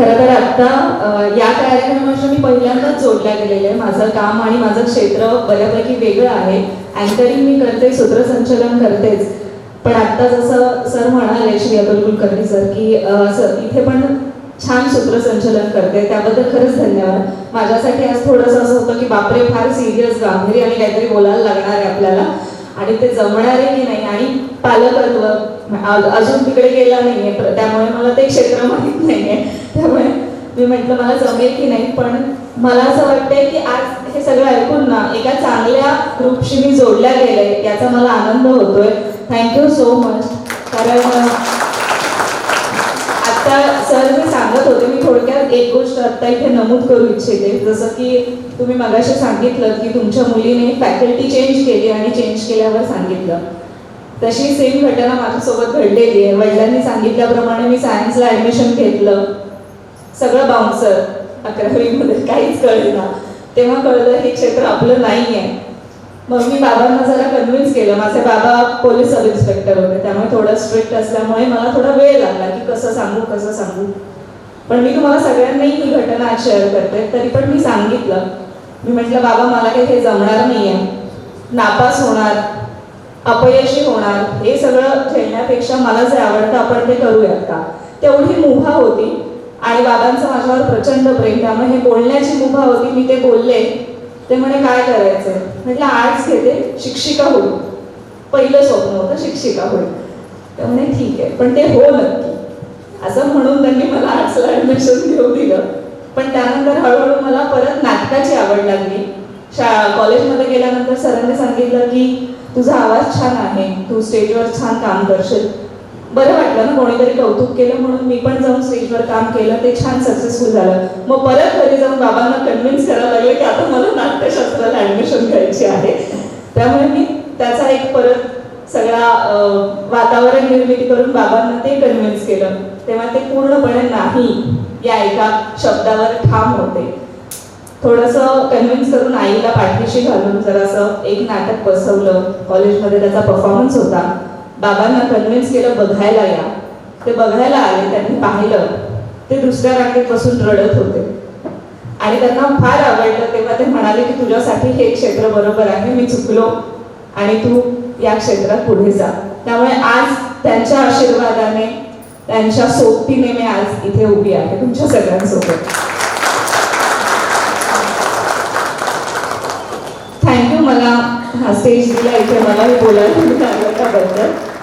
खरं तर आत्ता या कार्यक्रमाशी मी पहिल्यांदाच जोडल्या गेलेले आहे. माझं काम आणि माझं क्षेत्र बऱ्यापैकी वेगळं आहे. अँकरिंग मी करते सूत्रसंचलन करतेच. पण आत्ता जसं सर म्हणाले श्री अतुल कुलकर्णी सर की सर इथे पण छान सूत्रसंचलन करते. त्याबद्दल खरंच धन्यवाद. माझ्यासाठी आज थोडंसं असं होतं की बापरे फार सिरियस गांभीर्य आणि काहीतरी बोलायला लागणार आहे आपल्याला. आणि ते जमणारे की नाही. आणि पालकत्व अजून तिकडे गेला नाहीये. त्यामुळे मला ते क्षेत्र माहीत नाहीये. त्यामुळे मी म्हटलं मला जमेल की नाही पण मला असं वाटतंय की आज हे सगळं ऐकून ना एका चांगल्या ग्रुपशी मी जोडल्या गेले याचा मला आनंद होतोय. थँक्यू सो मच कारण आता सर मी सांगत होते मी थोडक्यात एक गोष्ट आत्ता इथे नमूद करू इच्छिते. जसं की तुम्ही मगाशी सांगितलं की तुमच्या मुलीने फॅकल्टी चेंज केली आणि चेंज केल्यावर सांगितलं. तशी सेम घटना माझ्यासोबत घडलेली आहे. वडिलांनी सांगितल्याप्रमाणे मी सायन्सला ॲडमिशन घेतलं. सगळं बाउन्सर अकरावीमध्ये काहीच कळलं तेव्हा कळलं हे क्षेत्र आपलं नाही आहे मग मी बाबांना जरा कन्व्हिन्स केलं. माझे बाबा पोलीस सब इन्स्पेक्टर होते. त्यामुळे थोडं स्ट्रिक्ट असल्यामुळे मला थोडा वेळ लागला की कसं सांगू कसं सांगू. पण मी तुम्हाला सगळ्यांनाही ही घटना आज शेअर करते. तरी पण मी सांगितलं. मी म्हटलं बाबा मला काही हे जमणार नाही आहे नापास होणार अपयशी होणार हे सगळं खेळण्यापेक्षा मला जे आवडतं आपण ते करूयात का? तेवढी मुभा होती. आणि बाबांचं माझ्यावर प्रचंड प्रेम त्यामुळे हे बोलण्याची मुभा होती मी ते बोलले. ते म्हणे काय करायचंय? म्हटलं आर्ट्स घेते शिक्षिका होईल. पहिलं स्वप्न होतं शिक्षिका होईल. तर म्हणे ठीक आहे. पण ते हो नक्की. असं म्हणून त्यांनी मला आर्ट्सला ॲडमिशन घेऊ दिलं. पण त्यानंतर हळूहळू मला परत नाटकाची आवड लागली. शाळा कॉलेजमध्ये गेल्यानंतर सरांनी सांगितलं की तुझा आवाज छान आहे. तू स्टेजवर छान काम करशील. बरं वाटलं ना कोणीतरी कौतुक केलं म्हणून मी पण जाऊन स्टेजवर काम केलं ते छान सक्सेसफुल झालं. मग परत घरी जाऊन बाबांना कन्व्हिन्स करायला लागले की आता मला नाट्यशास्त्राला ऍडमिशन घ्यायची आहे. त्यामुळे मी त्याचा एक परत सगळा वातावरण निर्मिती करून बाबांना ते कन्व्हिन्स केलं. तेव्हा ते पूर्णपणे नाही या एका शब्दावर ठाम होते. थोडंसं कन्व्हिन्स करून आईला पाठीशी घालून जरासं एक नाटक बसवलं. कॉलेजमध्ये त्याचा परफॉर्मन्स होता. बाबांना कन्व्हिन्स केलं बघायला या. ते बघायला आले त्यांनी पाहिलं. ते दुसऱ्या रांगेत बसून रडत होते. आणि त्यांना फार आवडलं तेव्हा ते म्हणाले की तुझ्यासाठी हे क्षेत्र बरोबर आहे मी चुकलो. आणि तू या क्षेत्रात पुढे जा. त्यामुळे आज त्यांच्या आशीर्वादाने त्यांच्या सोबतीने मी आज इथे उभी आहे तुमच्या सगळ्यांसोबत. थँक्यू मला हा स्टेज दिला इथे मला बोलायला मिळालं त्याबद्दल.